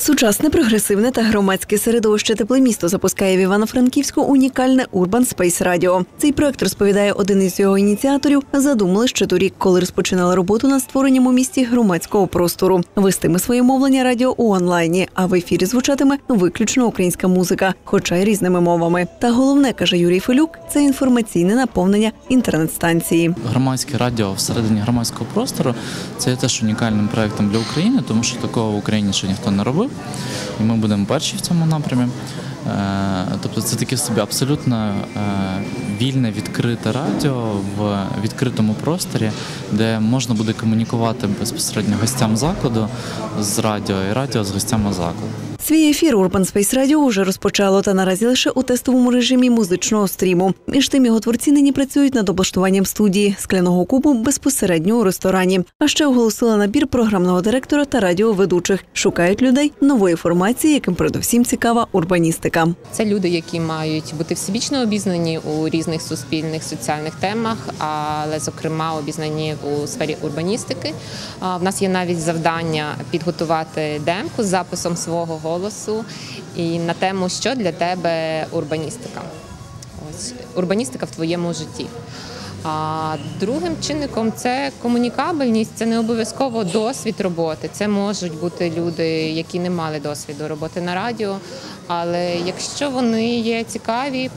Сучасне, прогресивне та громадське середовище тепле місто запускає в Івано-Франківську унікальне Urban Space Radio. Цей проект розповідає один із його ініціаторів. Задумали ще торік, коли розпочинали роботу над створенням у місті громадського простору. Вестиме своє мовлення радіо у онлайні, а в ефірі звучатиме виключно українська музика, хоча й різними мовами. Та головне каже Юрій Филюк, це інформаційне наповнення інтернет-станції. Громадське радіо всередині громадського простору це є теж унікальним проектом для України, тому що такого в Україні ще ніхто не робив, і ми будемо перші в цьому напрямі. Е, Тобто це таке собі абсолютно е, вільне, відкрите радіо в відкритому просторі, де можна буде комунікувати безпосередньо гостям закладу з радіо і радіо з гостями закладу. Свій ефір Urban Space Radio вже розпочало та наразі лише у тестовому режимі музичного стріму. Між тим його творці нині працюють над облаштуванням студії скляного кубу безпосередньо у ресторані. А ще оголосила набір програмного директора та радіоведучих. Шукають людей нової формації, яким передусім цікава урбаністика. Це люди, які мають бути всебічно обізнані у різних суспільних соціальних темах, але зокрема обізнані у сфері урбаністики. В нас є навіть завдання підготувати демку з записом свого голосу і на тему, що для тебе урбаністика. Ось урбаністика в твоєму житті. А другим чинником це комунікабельність, це не обов'язково досвід роботи. Це можуть бути люди, які не мали досвіду роботи на радіо. Але якщо вони є цікаві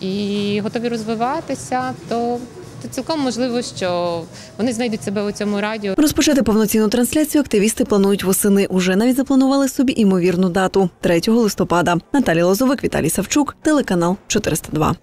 і готові розвиватися, то то цілком можливо, що вони знайдуть себе у цьому радіо. Розпочати повноцінну трансляцію активісти планують восени. Уже навіть запланували собі імовірну дату 3 листопада. Наталія Лозовик, Віталій Савчук, телеканал 402.